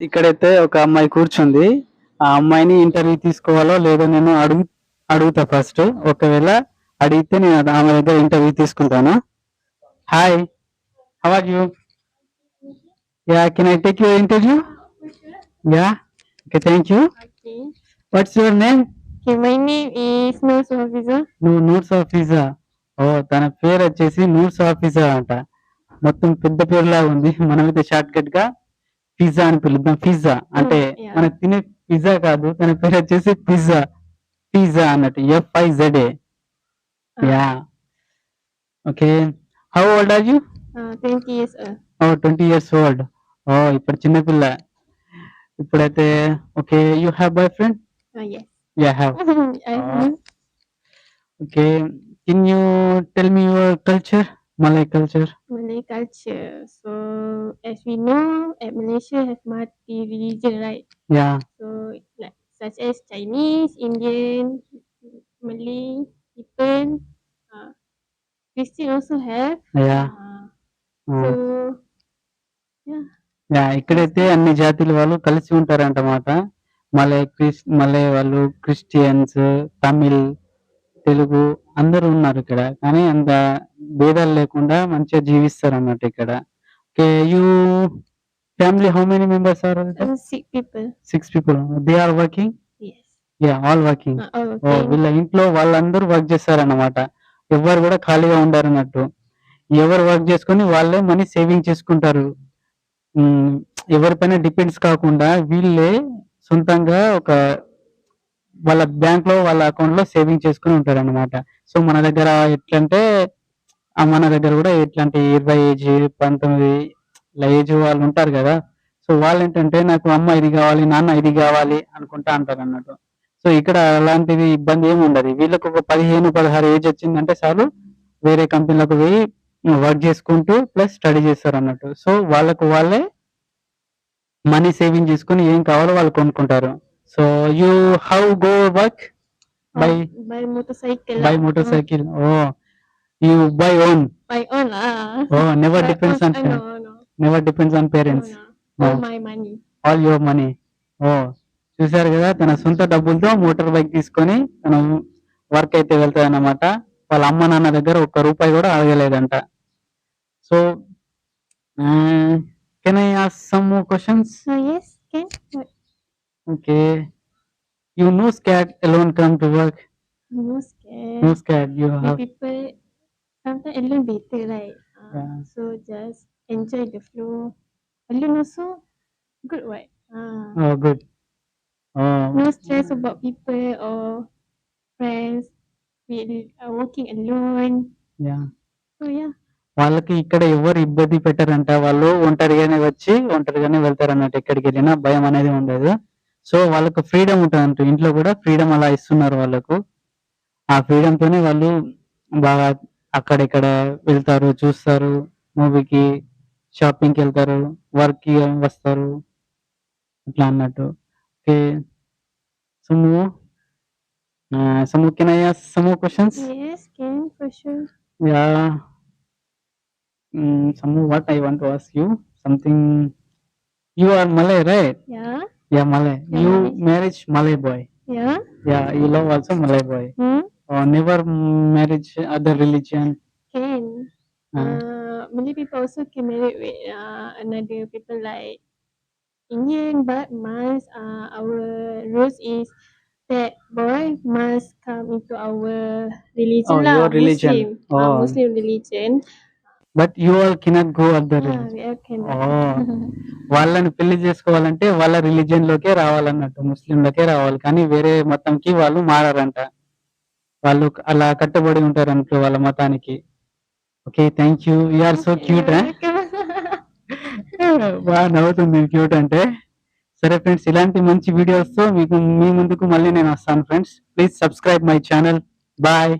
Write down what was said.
ఇక్కడైతే ఒక అమ్మాయి కూర్చుంది. ఆ అమ్మాయిని ఇంటర్వ్యూ తీసుకోవాలో లేదో నేను అడుగు అడుగుతా ఫస్ట్. ఒకవేళ అడిగితే నేను ఆమె దగ్గర ఇంటర్వ్యూ తీసుకుంటాను. Hi how are you yeah can I take your interview yeah okay thank you. What's your name. నువ్వు నూర్స్ ఆఫీసా ఓ తన పేరు వచ్చేసి నూర్స్ ఆఫీసా అంట. మొత్తం పెద్ద పేరులా ఉంది. మనమైతే షార్ట్ కట్గా పిజ్జా అని పిలుద్దాం. పిజ్జా అంటే yeah. మన తినే పిజ్జా కాదు తన పేరు వచ్చేసి పిజ్జా. పిజ్జా అన్నట్టు F I Z A. Yeah okay how old are you 20 years old. Oh twenty years old oh ఇప్పుడు చిన్నపిల్ల ఇప్పుడైతే okay you have boy friend. Yeah have have. Okay, can you tell me your culture, Malay culture? Malay culture. So, as we know, at Malaysia have multi religion, right? Yeah, So, like such as Chinese, Indian, Malay, Tibetan, uh, Christian also have. yeah. Uh, so, Uh, yeah. yeah, ఇక్కడైతే అన్ని జాతుల వాళ్ళు కలిసి ఉంటారంటమాట malai Chris malai వాళ్ళు Christians Tamil Telugu అందరూ ఉన్నారు ఇక్కడ కానీ అంత భేదాలు లేకుండా మంచిగా జీవిస్తారు అన్నట్టు ఇక్కడ. Okay you family how many members are. Six people they are working. Yeah all working. వీళ్ళ ఇంట్లో వాళ్ళందరూ వర్క్ చేస్తారన్నమాట. ఎవరు కూడా ఖాళీగా ఉండరు అన్నట్టు ఎవరు వర్క్ చేసుకొని వాళ్ళే మనీ సేవింగ్ చేసుకుంటారు. ఎవరిపైన డిపెండ్స్ కాకుండా వీళ్ళే సొంతంగా ఒక వాళ్ళ బ్యాంక్లో వాళ్ళ అకౌంట్లో సేవింగ్ చేసుకుని ఉంటారు అనమాట సో మన దగ్గర ఎట్లంటే మన దగ్గర కూడా ఎట్లాంటి ఇరవై ఏజ్ పంతొమ్మిది ఇలా ఏజ్ వాళ్ళు ఉంటారు కదా. సో వాళ్ళు ఏంటంటే నాకు అమ్మ ఇది కావాలి నాన్న ఇది కావాలి అనుకుంటా అంటారు అన్నట్టు సో ఇక్కడ అలాంటిది ఇబ్బంది ఏమి ఉండదు. వీళ్ళకు ఒక పదిహేను పదహారు ఏజ్ వచ్చిందంటే చాలు వేరే కంపెనీలకు పోయి వర్క్ చేసుకుంటూ ప్లస్ స్టడీ చేస్తారు అన్నట్టు సో వాళ్ళకు వాళ్ళే మనీ సేవింగ్ చేసుకుని ఏం కావాలో వాళ్ళు కొనుక్కుంటారు. So you how go work by Uh, by motorcycle. Motor Uh, cycle oh you by own by own lah. Oh never By depends own, on uh, no, no. Never depends on No, parents no. All No. my money. All your money oh చూసారు కదా తన సొంత డబ్బులతో motor bike తీసుకొని తను work అయితే వెళ్తాయి అన్నమాట వాళ్ళ అమ్మ నాన్న దగ్గర ఒక్క రూపాయి కూడా అడగలేదంట so can I ask some questions yes, can. What? Okay you no scared alone come to work No scared. No scared you The have people sometimes alone better, right? Uh, Yeah. So just enjoy the flow. Alone also good, right? Uh, oh good oh no stress about people or friends. We are working alone. Yeah So yeah. వాళ్ళకి ఇక్కడ ఎవరు ఇబ్బంది పెట్టారంట వాళ్ళు ఒంటరిగానే వచ్చి ఒంటరిగానే వెళ్తారు అన్నట్టు ఎక్కడికి వెళ్ళినా భయం అనేది ఉండదు సో వాళ్ళకు ఫ్రీడమ్ ఉంటుంది ఇంట్లో కూడా ఫ్రీడమ్ అలా ఇస్తున్నారు వాళ్ళకు. ఆ ఫ్రీడమ్ తోనే వాళ్ళు బాగా అక్కడిక్కడ వెళ్తారు చూస్తారు మూవీకి షాపింగ్కి వెళ్తారు వర్క్కి వస్తారు. ఇట్లా అన్నట్టు. Okay. Some some can I some questions Yes, can for sure. Yeah. Mm, some what I want to ask you? Something. Yeah. Malay. Yeah, you marriage Malay boy. Yeah. Yeah, you love also Malay boy. Hmm. Or never marriage other religion. Can. Uh, Uh, Malay people also can marry with uh, another people like Indian, but must uh, our rules is that boy must come into our religion Oh, lah, your religion. Muslim, uh, Oh. Muslim religion. But you all cannot go other Ah. Oh. వాళ్ళని పెళ్ళి చేసుకోవాలంటే వాళ్ళ religion లోకే రావాలన్నట్టు ముస్లింలకే రావాలి. కానీ వేరే మతంకి వాళ్ళు మారారంట. వాళ్ళు అలా కట్టుబడి ఉంటారు అనుకో వాళ్ళ మతానికి. Okay thank you are so cute బాగా నవ్వుతుంది క్యూట్ అంటే. సరే ఫ్రెండ్స్ ఇలాంటి మంచి వీడియోస్తో మీకు మీ ముందుకు మళ్ళీ నేను వస్తాను friends please subscribe my channel bye